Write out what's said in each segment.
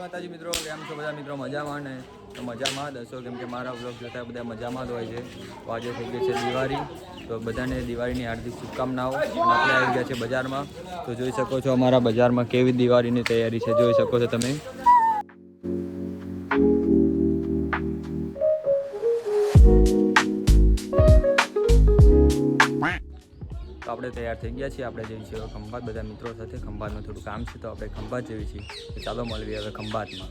માતાજી મિત્રો, કેમ છો બધા? મિત્રો, મજામાં ને? તો મજામાં જ હશો કેમ કે મારા બ્લોગ જોતા બધા મજામાં જ હોય છે. તો આજે થઈ ગઈ છે દિવાળી. તો બધાને દિવાળીની હાર્દિક શુભકામનાઓ. અને આપણે આવી ગયા છે બજારમાં. તો જોઈ શકો છો અમારા બજારમાં કેવી દિવાળીની તૈયારી છે. જોઈ શકો છો તમે. આપણે તૈયાર થઈ ગયા છીએ. આપણે જઈએ છીએ ખંભાત. બધા મિત્રો સાથે ખંભાતનું થોડું કામ છે તો આપણે ખંભાત જઈએ છીએ. ચાલો મળીએ હવે ખંભાતમાં.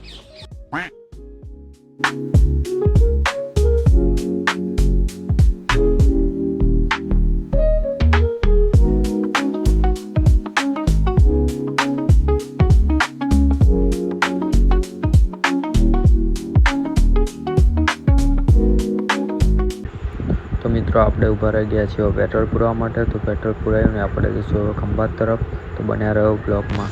મિત્રો આપણે ઊભા રહી ગયા છીએ પેટ્રોલ પૂરવા માટે. તો પેટ્રોલ પુરાવીને આપણે જઈશું ખંભાત તરફ. તો બન્યા રહ્યો બ્લોકમાં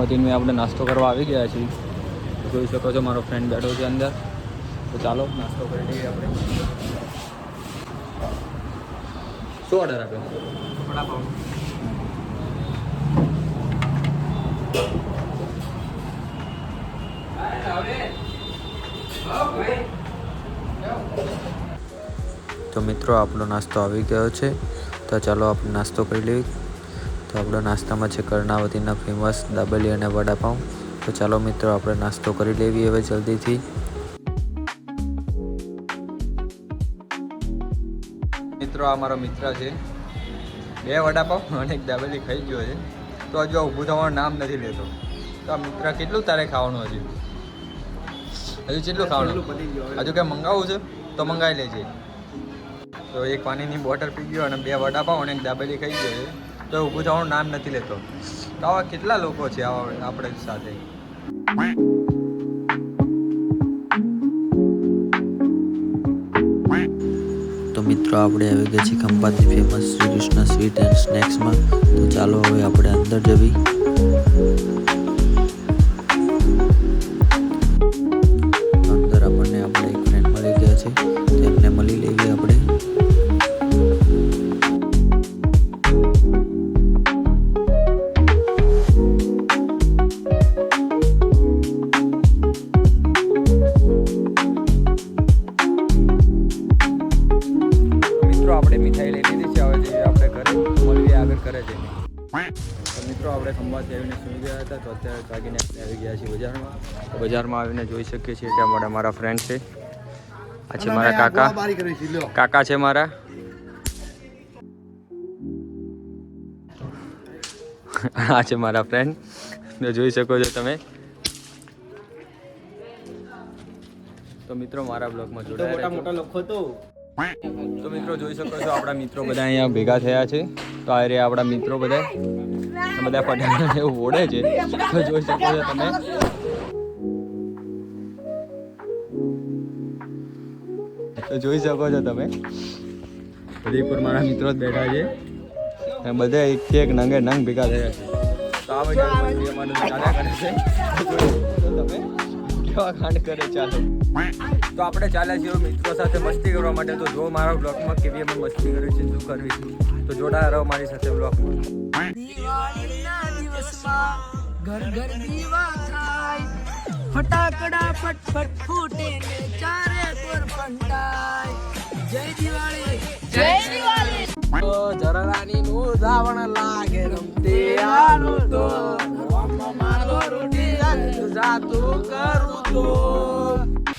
કર્ણાવતીમાં આપણે નાસ્તો કરવા આવી ગયા છીએ. તો જોઈ શકો છો મારો ફ્રેન્ડ બેઠો છે અંદર. તો ચાલો નાસ્તો કરી લઈએ આપણે. શું ઓર્ડર આપ્યો? તો મિત્રો આપણો નાસ્તો આવી ગયો છે. તો ચાલો આપણે નાસ્તો કરી લઈએ. તો આપણો નાસ્તામાં છે કર્ણાવતીના ફેમસ દાબેલી અને વડાપાઉં. તો ચાલો મિત્રો આપણે નાસ્તો કરી લેવી હવે જલ્દીથી. મિત્રો આ મારો મિત્ર છે. બે વડાપાઉં અને એક દાબેલી ખાઈ ગયો છે. તો હજુ આ ઊભું થવાનું નામ નથી લેતો. તો આ મિત્ર કેટલું તારે ખાવાનું હજુ? હજુ કેટલું ખાવાનું? હજુ કંઈ મંગાવવું છે? તો મંગાવી લેજે. તો એક પાણીની બોટલ પી ગયો અને બે વડાપાઉં અને એક દાબેલી ખાઈ ગયો છે. તો ઊભું થવાનું નામ નથી લેતો. તો આવા કેટલા લોકો છે આવા આપણે સાથે? તો મિત્રો, આપણે આવી ગયા છીએ ખંભાતની ફેમસ શ્રી સ્વીટ એન્ડ સ્નેક્સમાં તો ચાલો હવે આપણે અંદર જવી. તો મિત્રો આપણે ખંભાથી આવીને સુઈ ગયા હતા તો અત્યારે જાગીને આપણે આવી ગયા છીએ બજારમાં. તો બજારમાં આવીને જોઈ શકીએ છીએ કે અમારા મારા ફ્રેન્ડ છે. આ છે મારા કાકા. કાકા છે મારા. આ છે મારા ફ્રેન્ડ તો જોઈ શકો છો તમે. તો મિત્રો મારા બ્લોગમાં જોડાયા મોટા મોટા લખો તો. તો મિત્રો જોઈ શકો છો આપણા મિત્રો બધા અહીંયા ભેગા થયા છે. તો આ રહ્યા આપણા મિત્રો બધા. બધા ફટાકડા એવું ઓડે છે. તો જોઈ શકો છો તમે. તો જોઈ શકો છો તમે. ઉદયપુર મારા મિત્રો જ બેઠા છે. બધા એક એક નંગે નંગ ભેગા થયા છો તમે. કેવા કાંડ કરે ચાલો. તો આપણે ચાલ્યા છીએ મિત્રો સાથે મસ્તી કરવા માટે. તો જો મારા બ્લોગમાં કેવી અમે મસ્તી કરવી છે શું કરવી છે તો જોડા રહો મારી સાથે બ્લોગમાં ઘર ઘર દીવા થાય. ફટાકડા ફટફટ ફૂટે ને ચારે કોર ફંટાય જય દિવાળી. જય દિવાળી. તો જરરાની નું ધાવણ લાગે રમતે આનું તો. મારો રૂટી જાતું કરું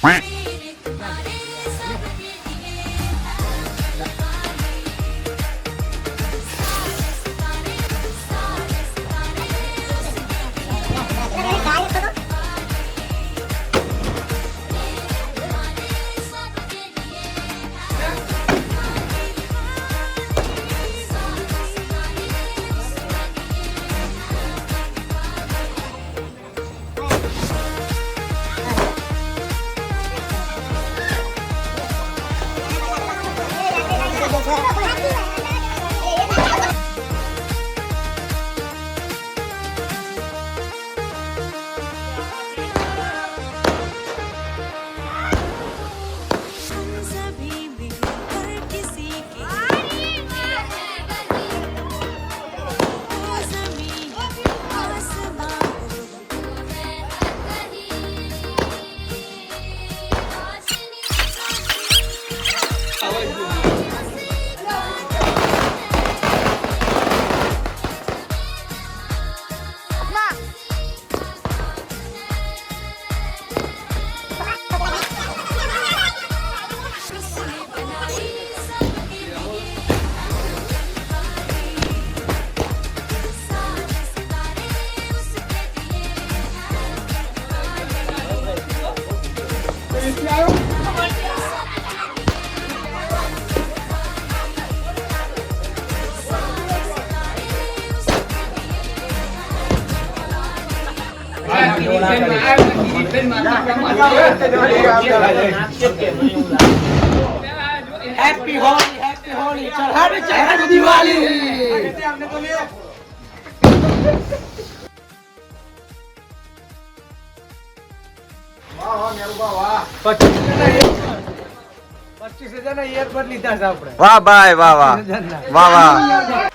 Quack. તો હેપી હોલી હેપી હોલી ચલ હેપી ચલ દિવાળી વાહ ભાઈ વાહ વાહ વાહ વાહ